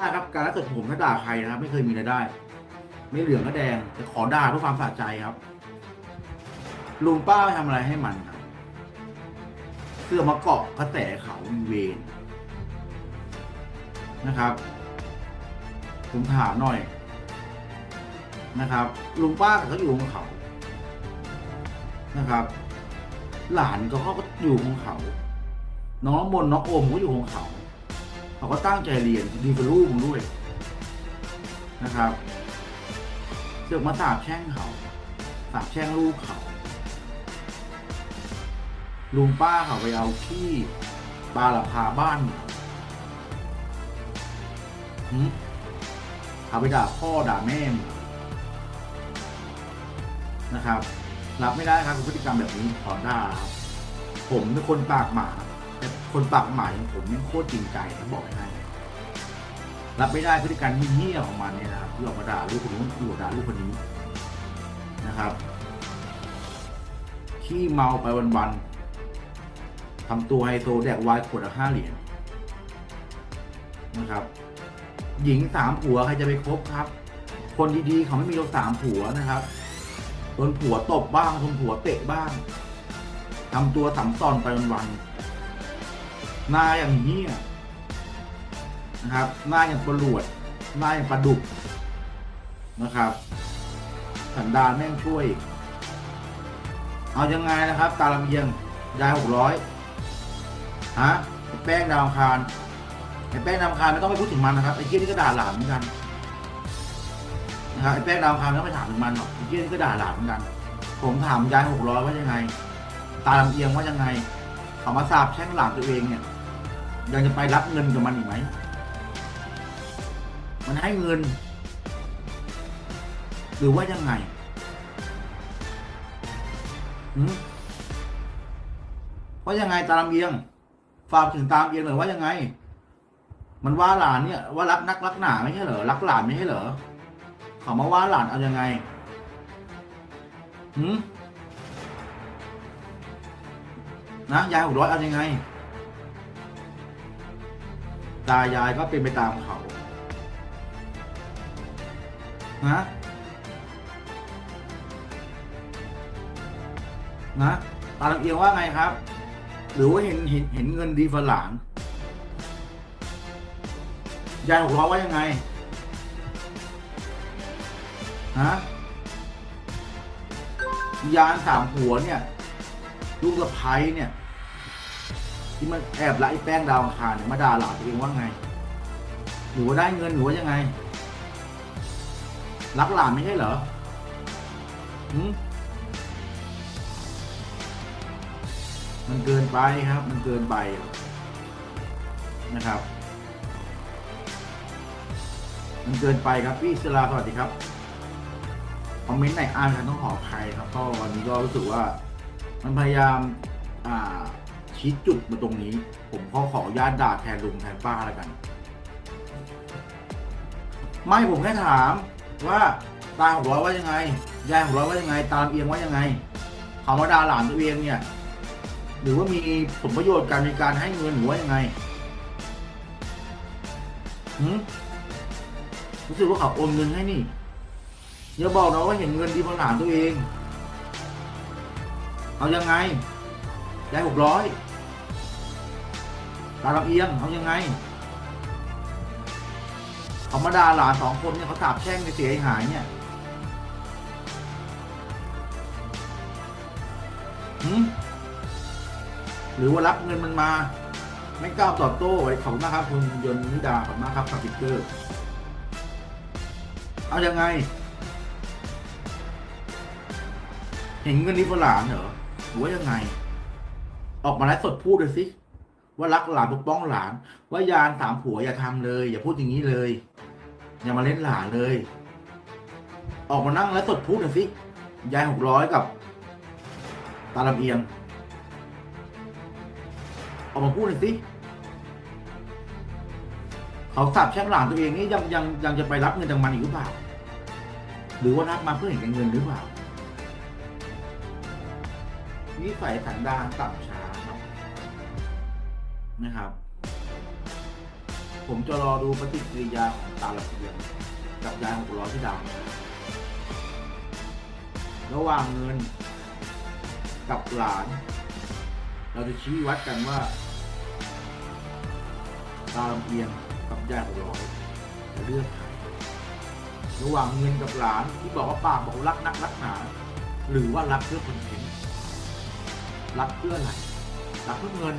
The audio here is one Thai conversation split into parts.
ได้ครับการรักษาผมถ้าด่าใครนะครับ ไม่เคยมีรายได้ ไม่เหลืองก็แดง แต่ขอด่าเพื่อความสะใจครับ ลุงป้าทำอะไรให้มันครับเพื่อมาเกาะกระแสเขามีเวรนะครับ ผมถามหน่อยนะครับ ลุงป้าเขาอยู่ของเขานะครับ หลานก็เขาก็อยู่ของเขา น้องมนน้องโอมก็อยู่ของเขา เขาก็ตั้งใจเรียนดีกับลูกผมด้วยนะครับเสือกมาสาบแช่งเขาสาบแช่งลูกเขาลุงป้าเขาไปเอาขี้ปลาละพาบ้านหืมเขาไปด่าพ่อด่าแม่นะครับ รับไม่ได้ครับพฤติกรรมแบบนี้ขอด่าครับผมเป็นคนปากหมา คนปากหมาอย่างผมนี่โคตรจริงใจนะบอกให้รับไม่ได้พฤติกรรมเหี้ยของมันเนี่ยนะครับที่ออกมาด่าลูกคนนู้นที่ออกมาด่าลูกคนนี้นะครับขี้เมาไปวันๆทำตัวไฮโซแดกวน์ขวดละห้าเหรียญนะครับ หญิงสามผัวใครจะไปคบครับ คนดีๆเขาไม่มีเราสามผัวนะครับโดนผัวตบบ้างโดนผัวเตะบ้างทำตัวสัมซอนไปวันๆ หน้าอย่างเหี้ยนะครับ หน้าอย่างประหลวด หน้าอย่างปลาดุกนะครับสันดานแม่งช่วย เอายังไงนะครับ ตาลำเอียงยายหกร้อยฮะแป้งดาวคารไอ้แป้งดาวคารไม่ต้องไปพูดถึงมันนะครับไอ้เกี้ยนี่ก็ด่าหลานเหมือนกันนะครับไอ้แป้งดาวคารไม่ต้องไปถามถึงมันหรอกไอ้เกี้ยนี่ก็ด่าหลานเหมือนกัน ผมถามยายหกร้อยว่ายังไง ตาลำเอียงว่ายังไงเขามาสาบแช่งหลานตัวเองเนี่ย ยังจะไปรับเงินกับมันอีกไหม มันให้เงิน หรือว่ายังไงหืมว่ายังไงตาลำเอียง ฝากถึงตามเอียงหน่อยว่ายังไง มันว่าหลานเนี่ย ว่ารักนักรักหนาไม่ใช่เหรอรักหลานไม่ใช่เหรอเขามาว่าหลานเอายังไงหืมนะยายหกร้อยเอายังไง ตายายก็เป็นไปตามเขานะนะตาลำเอียงว่าไงครับ หรือว่าเห็นเห็นเห็นเงินดีฝาหลานยายหกร้อว่ายังไงฮะยานสามหัวเนี่ย ลูกสะพ้ยเนี่ย ที่มันแอบละไอ้แป้งดาวอังคารเนี่ยมาด่าหลานตัวเองว่าไงหรือว่าได้เงินหรือว่ายังไง รักหลานไม่ใช่เหรอหืมมันเกินไปครับ มันเกินไปนะครับ มันเกินไปครับพี่สลาสวัสดีครับคอมเมนต์ไหนอ่านกันต้องขออภัยครับเพราะวันนี้ก็รู้สึกว่า มันพยายาม อ่า ชี้จุดมาตรงนี้ ผมขอขออนุญาตด่าแทนลุงแทนป้าแล้วกัน ไม่ผมแค่ถามว่าตาของร้อยว่ายังไงยายของร้อยว่ายังไง ตามเอียงว่ายังไงเขามาด่าหลานตัวเองเนี่ย หรือว่ามีผลประโยชน์การในการให้เงินหรือว่ายังไงหืมรู้สึกว่าเขาโอนเงินให้นี่อย่าบอกนะว่าเห็นเงินดีเพหลานตัวเอง เอายังไงยายหกร้อย ตาลำเอียงเอายังไงเขามดาหลานสองคนเนี่ยเขาสาบแช่งในเสียหายเนี่ยหืมหรือว่ารับเงินมันมา ไม่กล้าตอบโต้ไว้ขอบคุณครับคุณยนนิดาขอบคุณครับสปิกเกอร์ เอาอยังไง เห็นเงินนี้ฝหลานเหรอหรือว่ายังไง ออกมาไลฟ์สดพูดเลยสิ ว่ารักหลานปกป้องหลาน ว่ายานสามผัวอย่าทำเลย อย่าพูดอย่างนี้เลย อย่ามาเล่นหลานเลย ออกมานั่งแล้วสดพูดหน่อยสิยายหกร้อยกับ ตาลำเอียง ออกมาพูดหน่อยสิเขาสับแช่งหลานตัวเองนี่ยังยังยังจะไปรับเงินจากมันอีกหรือเปล่า หรือว่ารับมาเพื่อเห็นเงินหรือเปล่านิสัยสันดานต่ำช้า นะครับ ผมจะรอดูปฏิกิริยาของตาละเพียงกับยายหกล้อที่ดาวระหว่างเงินกับหลาน เราจะชี้วัดกันว่า ตาลำเอียงกับยายหกร้อยจะเลือกใครระหว่างเงินกับหลานที่บอกว่าปากบอกรักนักรักหนา หรือว่ารักเพื่อคนเห็นรักเพื่ออะไรรักเพื่อเงิน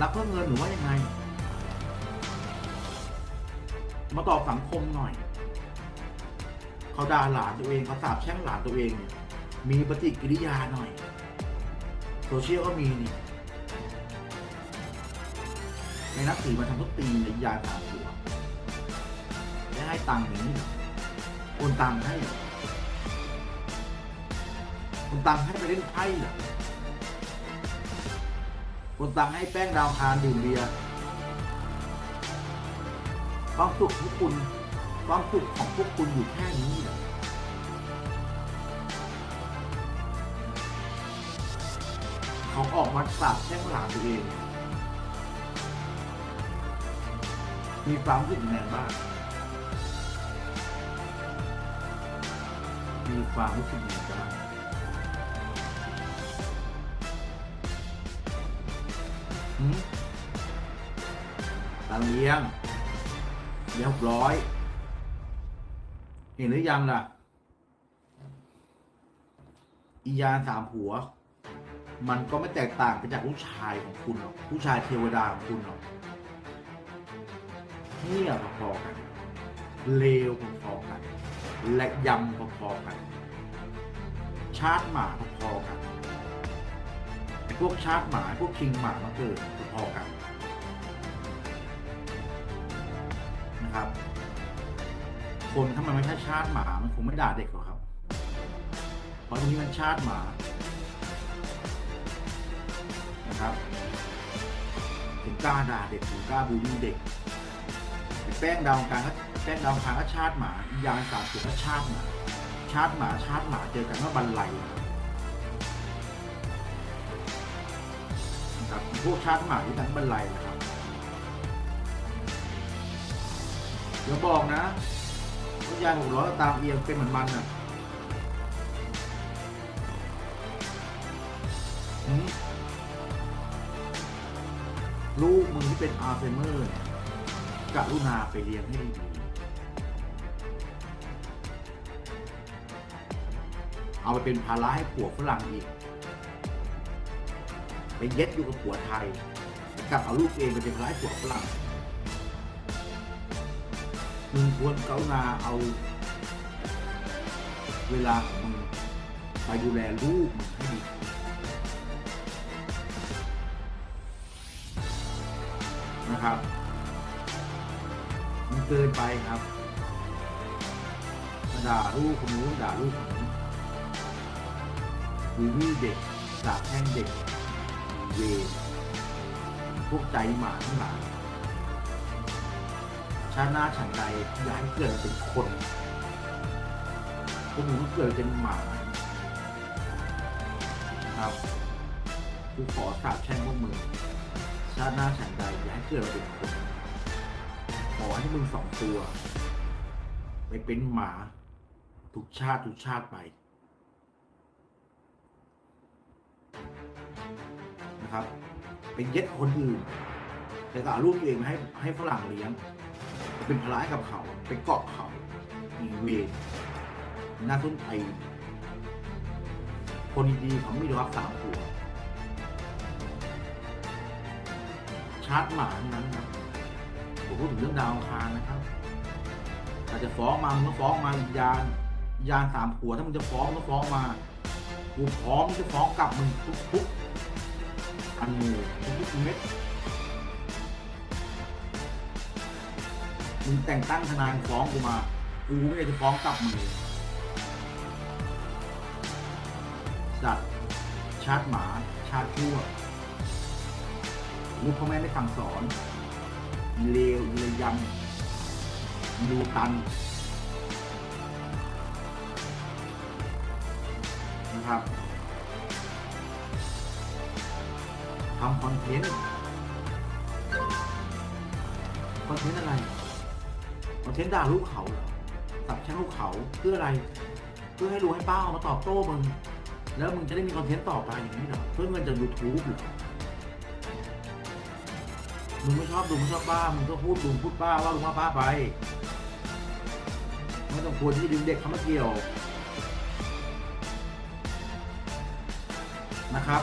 รักเพื่อเงินหรือว่ายังไง มาตอบสังคมหน่อย เขาด่าหลานตัวเองเขาสาบแช่งหลานตัวเองเนี่ย มีปฏิกิริยาหน่อย โซเชียลก็มีนี่ในนักสือมาทำทุกตีในยาถามหัวได้ให้ตังค์อย่างนี้เหรอโอนตังค์ให้ เหรอโอนตังค์ให้ไปเล่นไพ่เหรอโอนตังค์ให้แป้งดาวคารดื่มเบียร์ความสุขของคุณความสุขของพวกคุณอยู่แค่นี้เหรอเขาออกมาสาบแช่งหลานตัวเอง มีความรู้สึกยังไงบ้าง มีความรู้สึกยังไงบ้าง ตังเลี้ยงเรียบร้อย เห็นหรือยังล่ะ อียานสามผัว มันก็ไม่แตกต่างไปจากผู้ชายของคุณหรอก ผู้ชายเทวดาของคุณหรอกเที่ยพอๆกัน เลวพอๆกัน และยำพอๆกัน ชาติหมาพอๆกัน วกชาติหมา พวกคิงหมามาเกิดพอๆกันนะครับ คนถ้ามันไม่ใช่ชาติหมา มันคงไม่ด่าเด็กหรอกครับ เพราะทีนี้มันชาติหมานะครับถึงกล้าด่าเด็กถึงกล้าบูลลี่เด็กแป้งดาวกลางก็แป้งดาวกลางก็ชาติหมาอียางสามสุดก็ชาติหมา ชาติหมาชาติหมาเจอกันว่าบันไล พวกชาติหมาที่ทั้งบันไลนะครับเดี๋ยวบอกนะว่ายายหกร้อตามเอียงเป็นเหมือนมันอะลูกมึงที่เป็นอัลไซเมอร์เนี่ยกรุณาไปเลี้ยงให้ดีเอาไปเป็นภาระให้ผัวฝรั่งอีก ไปเย็ดอยู่กับผัวไทยกลับเอาลูกเองไปเป็นระให้ผัวฝรั่งมึงควรกรุณาเอา เวลาของมึงไปดูแลลูกมึงให้ดีนะครับ มันเกินไปครับด่าลูกคนนู้นด่าลูกคนนี้บูลลี่เด็กด่าแช่งเด็ก เวรพวกใจหมาทั้งหลายชาติหน้าฉันใดอยากให้เกิดเป็นคน พวกมึงก็เกิดเป็นหมาครับกูขอสาบแช่งพวกมึงชาติหน้าฉันใดอยากให้เกิดเป็นคนขอให้มึงสองตัว ไปเป็นหมา ทุกชาติทุกชาติไป นะครับเป็นเย็ดคนอื่นแต่ก็เอาลูกตัวเองมาให้ให้ฝรั่งเลี้ยง เป็นภาระให้กับเขาไปเกาะเขามีเวรน่าส้นไอคนดีๆเขาไม่ได้รับสามตัวชาร์จหมาทั้นั้นนะผมพูดถึงเรื่องดาวอังคารนะครับอาจจะฟ้องมามึงก็ฟ้องมาอีกยานยานสามผัวถ้ามึงจะฟ้องก็ฟ้องมากูพร้อมจะฟ้องกลับมึงทุกทุกๆ อันมือทุกเม็ดมึงแต่งตั้งทนายฟ้องกูมากูไม่ได้จะฟ้องกลับมึงจัดชาติหมา ชาติชั่วลูกพ่อแม่ไม่สั่งสอน เลวเลยยำดูตันนะครับ ทำคอนเทนต์คอนเทนต์อะไรคอนเทนต์ด่าลูกเขาสับแช่งลูกเขาเพื่ออะไร เพื่อให้รู้ให้ป้าเอามาตอบโต้มึงแล้วมึงจะได้มีคอนเทนต์ต่อไปอย่างนี้เหรอเพื่อเงินจากยูทูบหรอมึงไม่ชอบดูมึงชอบป้ามึงก็พูดดูพูดป้าว่าลุงว่าป้าไปไม่ต้องควรที่ดึงเด็กเข้ามาเกี่ยวนะครับ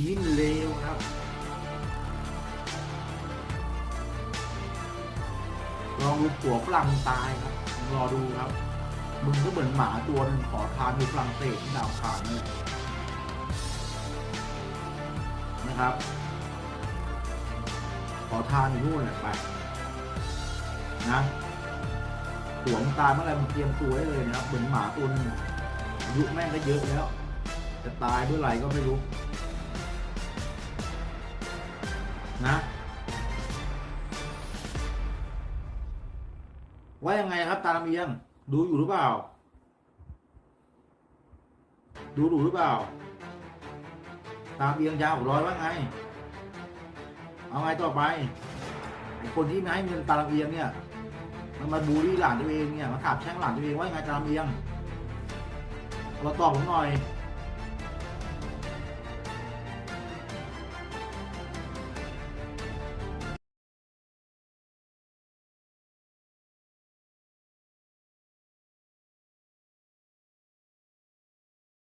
ยิ่งเลวครับลองดูผัวฝรั่งตายครับรอดูครับ มึงก็เหมือนหมาตัวนึงขอทานอยู่ฝรั่งเศสที่ดาวอังคารนี่นแหละนะครับ ขอทานอยู่นู่นแหละไปนะหัวมตายเมื่อไหรมึงเตรียมตัวได้เลยนะครับ เหมือนหมาตัวนึงอะอายุแม่งก็เยอะแล้ว จะตายเมื่อไหร่ก็ไม่รู้ นะว่ายังไงครับตาลำเอียง ดูอยู่หรือเปล่า ดูอยู่หรือเปล่า ตาลำเอียงยาวร้อยว่าไง เอาไงต่อไปไอคนที่ไม่ให้เงินตาลำเอียงเนี่ย มันมาบูลลี่หลานตัวเองเนี่ยมาถามแช่งหลานตัวเองว่ายังไงตาลำเอียงเราตอบผมหน่อย